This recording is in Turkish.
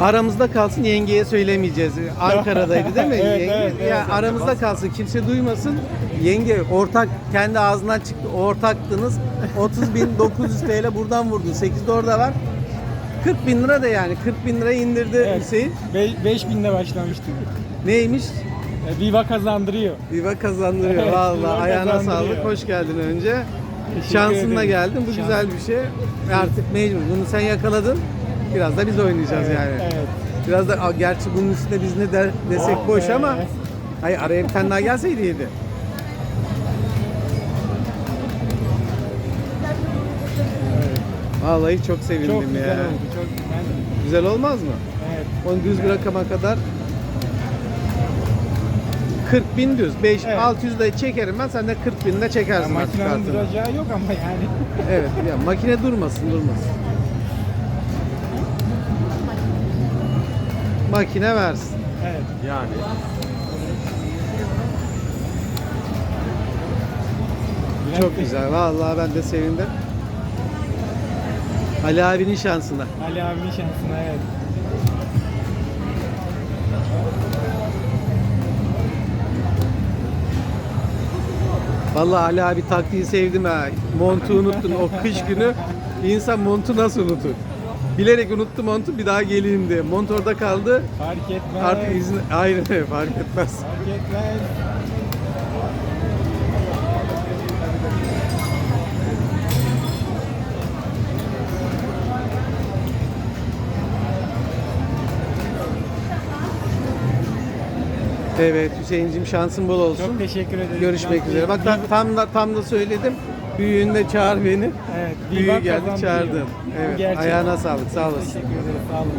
Aramızda kalsın yengeye söylemeyeceğiz. Ankara'daydı değil mi? Evet, Yenge, evet, evet, ya evet. aramızda kalsın kimse duymasın. Yenge ortak kendi ağzından çıktı. Ortaktınız. 30 bin 900 TL buradan vurdu. 8 de orada var. 40 bin lira da yani 40 bin lira indirdi Evet. Hüseyin. 5000'de başlamıştık. Neymiş? E, Viva kazandırıyor. Viva kazandırıyor. Evet, Viva ayağına kazandırıyor. sağlık. Hoş geldin önce. Teşekkür Şansınla ederim. geldin. Bu Şans. güzel bir şey. Artık mecbur. Bunu sen yakaladın. Biraz da biz oynayacağız Evet, yani. evet. Biraz da gerçi bunun üstüne biz ne der desek boş ama Evet. hayır araya bir tane daha gelseydi iyiydi. Vallahi çok sevindim Çok ya. güzel oldu. Çok ben, Güzel olmaz mı? evet. Onu düz bir rakama kadar 40 bin düz. 5 Evet. 600 de çekerim ben. Sen de 40 bin de çekersin artık Makinenin duracağı yok ama yani. Evet ya makine durmasın durmasın. Makine versin. Evet. Yani. Çok güzel. Vallahi ben de sevindim. Ali abinin şansına. Ali abinin şansına evet. Vallahi Ali abi taktiği sevdim ha. Montu unuttun o kış günü. İnsan montu nasıl unutur? Bilerek unuttu montu bir daha geleyim diye. Mont orada kaldı. Fark etmez. Artık izin aynen fark etmez. Fark etmez. Evet Hüseyin'cim şansın bol olsun. Çok teşekkür ederim. Görüşmek üzere. Bak tam, tam da tam da söyledim. Büyüğün de çağır beni. Evet. Büyüğü geldi çağırdın. Evet. gerçek. Ayağına sağlık. Sağ olasın. Teşekkür ederim. Sağ olun.